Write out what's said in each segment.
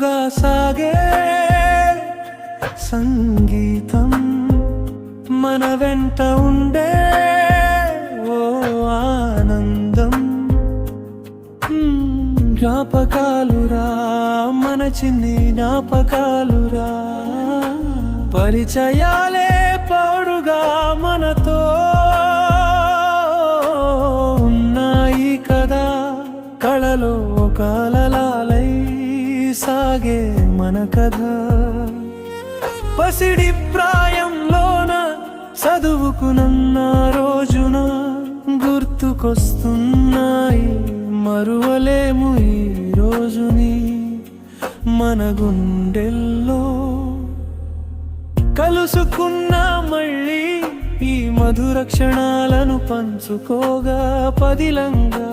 తోడుగా సాగే సంగీతం మన వెంట ఉండే ఓ ఆనందం. జ్ఞాపకాలురా మన చిన్ని జ్ఞాపకాలురా. పరిచయాలే పౌరుగా మనతో ఉన్నాయి కదా కళలో కలలాలై. సాగే మన కథ. పసిడి ప్రాయంలోన చదువుకునన్న రోజున గుర్తుకొస్తున్నాయి మరువలేము ఈ రోజుని మన గుండెల్లో. కలుసుకున్నా మళ్ళీ ఈ మధుర క్షణాలను పంచుకోగా పదిలంగా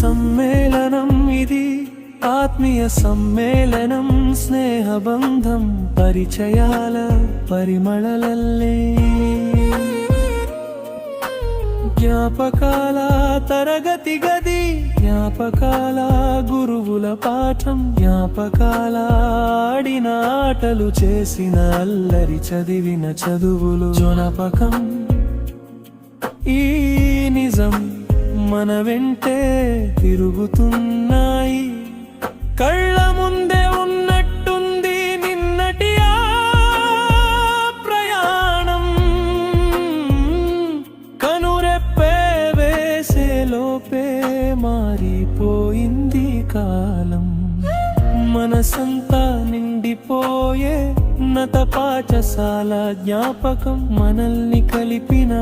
సమ్మేళనం ఇది. ఆత్మీయ సమ్మేళనం స్నేహబంధం పరిచయాల పరిమళలల్లే. జ్ఞాపకాల తరగతి గది జ్ఞాపకాల గురువుల పాఠం జ్ఞాపకాల ఆడిన ఆటలు చేసిన అల్లరి చదివిన చదువులు. జొనపకం ఈ నిజం. మన వెంటే తిరుగుతున్నాయి మనసంతా నిండిపోయే ఉన్నత పాఠశాల జ్ఞాపకం మనల్ని కలిపిన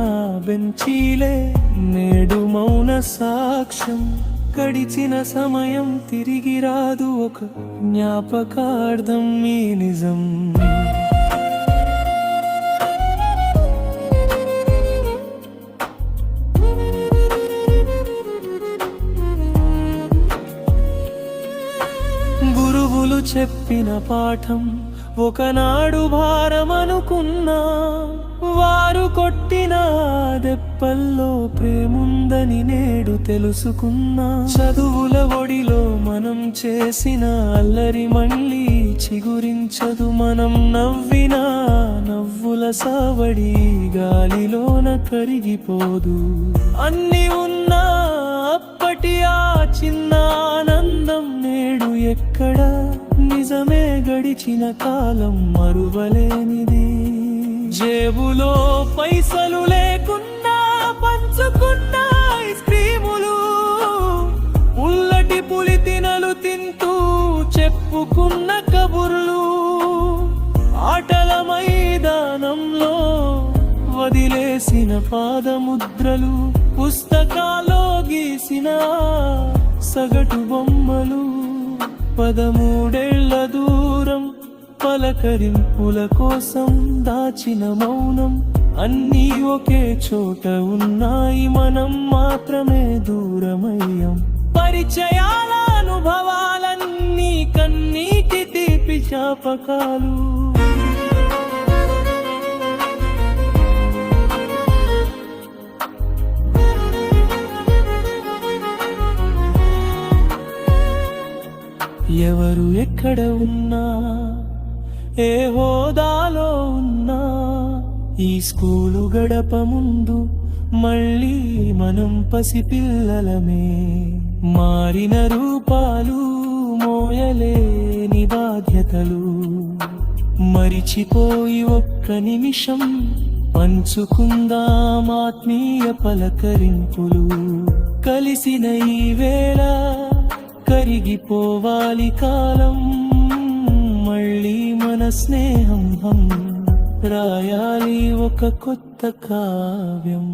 బెంచీలే నేడు మౌన సాక్ష్యం. గడిచిన సమయం తిరిగి రాదు ఒక జ్ఞాపకార్థం మీ నిజం. చెప్పిన పాఠం ఒకనాడు భారమనుకున్నా వారు కొట్టిన దెప్పల్లో ప్రేముందని నేడు తెలుసుకున్నా. చదువుల ఒడిలో మనం చేసిన అల్లరి మళ్ళీ చిగురించదు. మనం నవ్విన నవ్వుల సావడి గాలిలోన కరిగిపోదు. అన్ని ఉన్నా అప్పటి ఆ చిన్న ఆనందం నేడు ఎక్కడ? నిజమే గడిచిన కాలం మరువలేనిది. జేబులో పైసలు లేకున్నా పంచుకున్న ఐస్ క్రీములు. ఉల్లటి పులి తినలు తింటూ చెప్పుకున్న కబుర్లు. ఆటల మైదానంలో వదిలేసిన పాదముద్రలు. పుస్తకాలో గీసిన సగటు బొమ్మలు. పదమూడేళ్ళ దూరం పలకరింపుల కోసం దాచిన మౌనం. అన్నీ ఒకే చోట ఉన్నాయి మనం మాత్రమే దూరమయ్యాం. పరిచయాల అనుభవాలన్నీ కన్నీటి తీపి జ్ఞాపకాలు ఎవరు ఎక్కడ ఉన్నా ఏ హోదాలో ఉన్నా ఈ స్కూలు గడప ముందు మళ్ళీ మనం పసిపిల్లలమే మారిన రూపాలు మోయలేని బాధ్యతలు. మరిచిపోయి ఒక్క నిమిషం పంచుకుందాం ఆత్మీయ పలకరింపులు. కలిసిన ఈ వేళ కరిగిపోవాలి కాలం మళ్ళీ మన స్నేహం రాయాలి ఒక కొత్త కావ్యం.